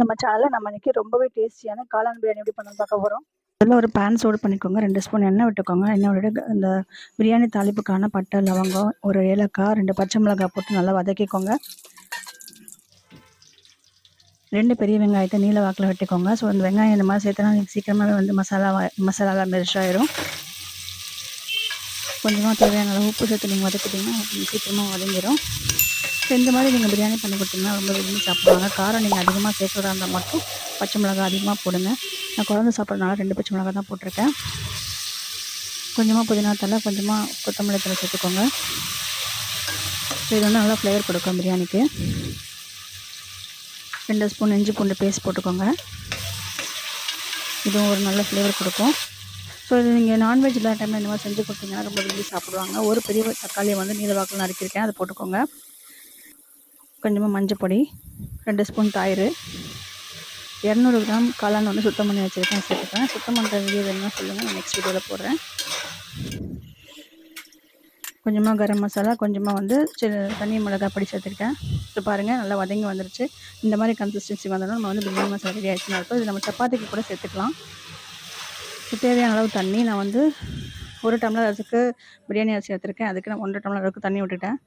நம்ம சேனலில் நம்ம இன்றைக்கி ரொம்பவே டேஸ்டியான காளான் பிரியாணி எப்படி பண்ணணும்னு பார்க்க போகிறோம் அதில் ஒரு பேன் சூடு பண்ணிக்கோங்க. ரெண்டு ஸ்பூன் எண்ணெய் விட்டுக்கோங்க. எண்ணெய் விட்டு இந்த பிரியாணி தாளிப்புக்கான பட்டை லவங்கம் ஒரு ஏலக்காய் ரெண்டு பச்சை மிளகாய் போட்டு நல்லா வதக்கிக்கோங்க. ரெண்டு பெரிய வெங்காயத்தை நீல வாக்கில் வெட்டிக்கோங்க. ஸோ அந்த வெங்காயம் இந்த மாதிரி சேர்த்தனா நீங்கள் சீக்கிரமாகவே வந்து மசாலா மசாலாலாம் மெரிஷ் கொஞ்சமாக தேவையான உப்பு சேர்த்து நீங்கள் வதக்கிட்டிங்கன்னா சீக்கிரமாக வதங்கிடும் ஸோ இந்த மாதிரி நீங்கள் பிரியாணி பண்ணி கொடுத்தீங்கன்னா ரொம்ப விரும்பி சாப்பிடுவாங்க. காரம் நீங்கள் அதிகமாக சேர்க்குறதா இருந்தால் மட்டும் பச்சை மிளகாய் அதிகமாக போடுங்க. நான் குழந்தை சாப்பிட்றதுனால ரெண்டு பச்சை மிளகாய் தான் போட்டிருக்கேன். கொஞ்சமாக புதினா தலை கொஞ்சமாக கொத்தமல்லி தலை சேர்த்துக்கோங்க. ஸோ இது வந்து நல்லா ஃப்ளேவர் கொடுக்கும் பிரியாணிக்கு. ரெண்டு ஸ்பூன் இஞ்சி பூண்டு பேஸ்ட் போட்டுக்கோங்க. இதுவும் ஒரு நல்ல ஃப்ளேவர் கொடுக்கும். ஸோ இது நீங்கள் நான்வெஜ் இல்லாத டைமில் இந்த மாதிரி செஞ்சு கொடுத்தீங்கன்னா ரொம்ப விரும்பி சாப்பிடுவாங்க. ஒரு பெரிய தக்காளியை வந்து நீல வாக்கில் நறுக்கியிருக்கேன். அதை போட்டுக்கோங்க. கொஞ்சமாக மஞ்சள் பொடி ரெண்டு ஸ்பூன் தயிர் இரநூறு கிராம் காளான் வந்து சுத்தம் பண்ணி வச்சுருக்கேன் சேர்த்துக்கிறேன். சுத்தம் பண்ணுற வீடியோ வேணும்னா சொல்லுங்கள் நான் நெக்ஸ்ட் வீடியோவில் போடுறேன். கொஞ்சமாக கரம் மசாலா கொஞ்சமாக வந்து தனி மிளகாய் பொடி சேர்த்துருக்கேன். இப்போ பாருங்கள் நல்லா வதங்கி வந்துருச்சு. இந்த மாதிரி கன்சிஸ்டன்சி வந்தாலும் நம்ம வந்து பிரியாணி மசாலா ரெடி ஆகிடுச்சுன்னு இருக்கும் இது நம்ம சப்பாத்திக்கு கூட சேர்த்துக்கலாம். தேவையான அளவு தண்ணி நான் வந்து ஒரு டம்ளர் அரிசிக்கு பிரியாணி அரிசி எடுத்துருக்கேன். அதுக்கு நான் ஒன்றரை டம்ளர் அளவுக்கு தண்ணி விட்டுட்டேன்.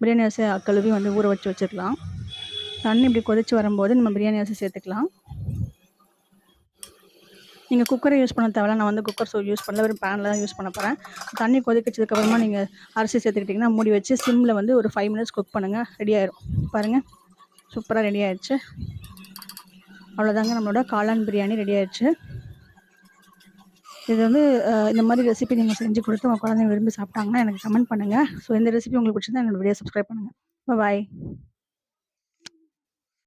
பிரியாணி அரிசி கழுவி வந்து ஊற வச்சு வச்சுக்கலாம் தண்ணி இப்படி கொதித்து வரும்போது நம்ம பிரியாணி அரிசி சேர்த்துக்கலாம். நீங்கள் குக்கரை யூஸ் பண்ண தேவையில்ல. நான் வந்து குக்கர் சோ யூஸ் பண்ணல. வெறும் பேனில் தான் யூஸ் பண்ண போகிறேன் தண்ணி கொதிக்கச்சதுக்கப்புறமா நீங்கள் அரிசி சேர்த்துக்கிட்டிங்கன்னா மூடி வச்சு சிம்மில் வந்து ஒரு ஃபைவ் மினிட்ஸ் குக் பண்ணுங்கள் ரெடி ஆயிரும். பாருங்கள் சூப்பராக ரெடி ஆயிடுச்சு. அவ்வளோதாங்க நம்மளோட காளான் பிரியாணி ரெடி ஆயிடுச்சு. இது வந்து இந்த மாதிரி ரெசிபி நீங்கள் செஞ்சு கொடுத்து உங்கள் குழந்தைங்க விரும்பி சாப்பிட்டாங்கன்னா எனக்கு கமெண்ட் பண்ணுங்கள் ஸோ இந்த ரெசிபி உங்களுக்கு பிடிச்சிருந்தா என்னோட வீடியோ சப்ஸ்கிரைப் பண்ணுங்கள் பாய்